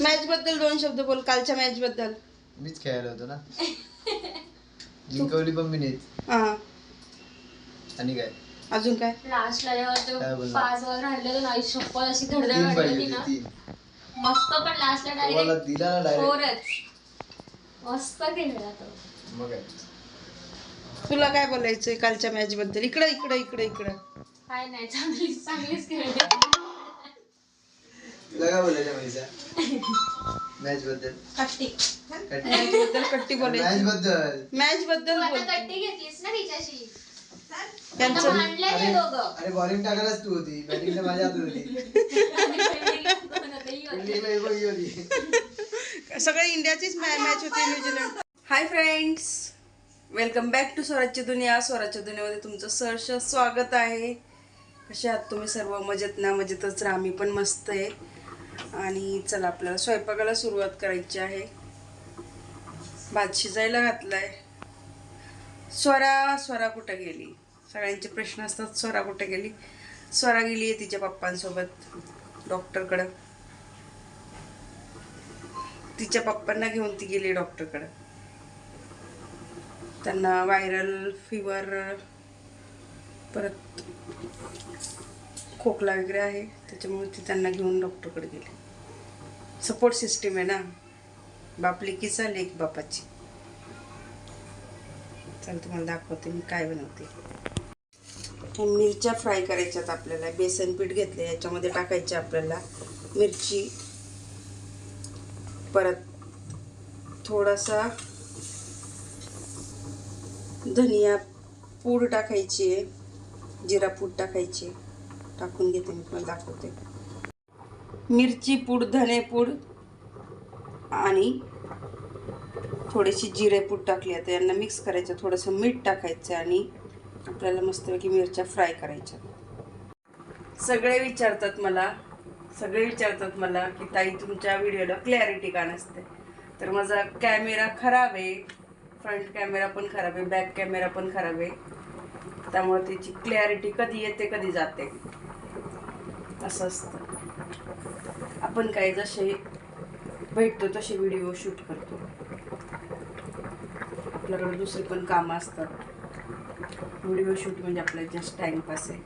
Match बद्दल दोन शब्द बोल कालच्या मॅच बद्दल मीच खेळायला होतो ना. जिंकवली पण मी नाहीच हा. आणि काय? अजून काय? लास्टला काय बोलणार? पाच वर राहिले तर आई शप्पथ अशी धडधड तीन वाढली पाहिजे होती ना होती तीन. मस्त पण लास्टला तुम्हाला डायरेक्ट दिला ना डायरेक्ट फोरच. मस्त खेळला तो. मग काय? तुला काय बोलायचंय कालच्या मॅच बद्दल इकडं इकडं इकडं इकडं. काय नाही चांगली चांगलीच खेळली. तुला काय बोलायचं मैसा मॅच बद्दल. कट्टी. मॅच बद्दल कट्टी मॅच बोलायची. बद्दल. मॅच बद्दल बोल. कट्टी घेतलीस ना तिच्याशी. त्यांचं अरे बॉलिंग टाकायलाच तू होती. बॅटिंग तर माझ्या हातात होती. फिल्डिंगला ही बघी होती. सगळं इंडियाचीच मॅच होती New Zealand. Hi friends welcome back to Swarajya Duniya. Swarajya दुनियामध्ये तुमचं सहर्ष स्वागत आहे. कसे आहात तुम्ही सर्व? मजेत ना? मजेतच राहा. मी पण मस्त आहे. आणि चला आपल्याला स्वयंपाकाला सुरुवात करायची आहे. भात शिजायला घातला आहे स्वरा स्वरा कुठं गेली? सगळ्यांचे प्रश्न असतात स्वरा कुठे गेली? स्वरा गेली आहे तिच्या पप्पांसोबत डॉक्टरकडं. तिच्या पप्पांना घेऊन ती गेली डॉक्टरकडं. त्यांना व्हायरल फिवर परत खोकला वगैरे आहे त्याच्यामुळे ती त्यांना घेऊन डॉक्टरकडे गेली. सपोर्ट सिस्टीम आहे ना. बाप लेकीचा लेक बापाची. चल तुम्हाला दाखवते मी काय बनवते. मिरच्या फ्राय करायच्यात आपल्याला. बेसन पीठ घेतले याच्यामध्ये टाकायचे आपल्याला मिरची. परत थोडासा धनिया पूड टाकायची आहे जिरा पूड टाकायची आहे. टाकून घेते मी तुम्हाला दाखवते. मिरची पूड धने पूड आणि थोडीशी जिरे पूड टाकली. आता यांना मिक्स करायचं थोडंसं मीठ टाकायचं आणि आपल्याला मस्तपैकी मिरच्या फ्राय करायच्या. सगळे विचारतात मला सगळे विचारतात मला की ताई तुमच्या व्हिडिओला क्लॅरिटी का नसते? तर माझा कॅमेरा खराब आहे. फ्रंट कॅमेरा पण खराब आहे बॅक कॅमेरा पण खराब आहे. त्यामुळे त्याची क्लॅरिटी कधी येते कधी जाते. असं असतं. आपण काय जसे भेटतो तसे व्हिडिओ शूट करतो. आपल्याकडे दुसरी पण कामं असतात. व्हिडिओ शूट म्हणजे आपल्याला जस्ट टाइमपास आहे.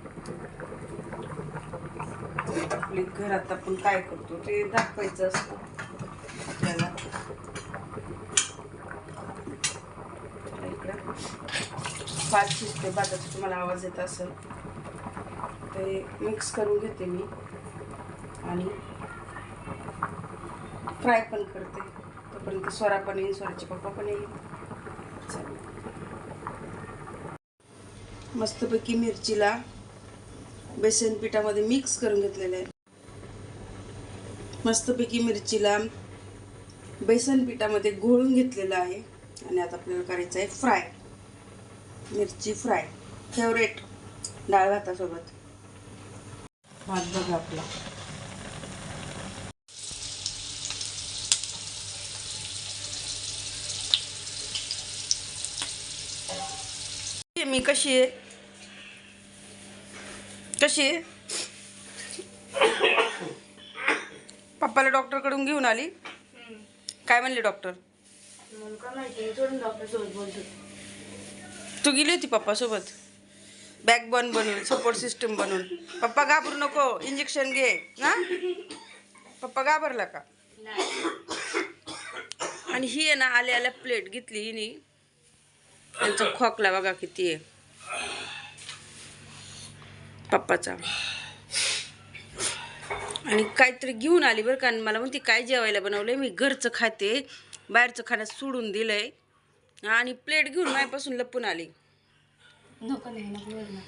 आपली घरात आपण काय करतो ते दाखवायचं असतं. आपल्याला. इकडं. भात शिजते तुम्हाला आवाज येत असेल. ते मिक्स करून घेते मी. आणि फ्राय पण करते. तोपर्यंत स्वरा पण येईल स्वराचे पप्पा पण येईल. मस्तपैकी मिरचीला बेसन पिठामध्ये मिक्स करून घेतलेलं आहे. मस्तपैकी मिरचीला बेसन पिठामध्ये घोळून घेतलेलं आहे. आणि आता आपल्याला करायचं आहे फ्राय मिरची फ्राय फेवरेट डाळ भातासोबत. भात बघा आपला. मी कशी आहे? कशी आहे? पप्पाला डॉक्टरकडून घेऊन आली? काय म्हणले डॉक्टर? तू गेली होती पप्पासोबत? बॅकबन बनवून सपोर्ट सिस्टम बनवून. पप्पा घाबरू नको इंजेक्शन घे. ना पप्पा घाबरला का? आणि ही आहे ना आल्या आल्या प्लेट घेतली हिनी. त्यांचा खोकला बघा किती आहे. पप्पाचा. आणि काहीतरी घेऊन आली बरं का मला म्हणते काय जेवायला बनवलंय? मी घरचं खाते. बाहेरचं खाणं सोडून दिलंय. आणि प्लेट घेऊन माझ्यापासून लपून आली. नको नाही नको बरं ना.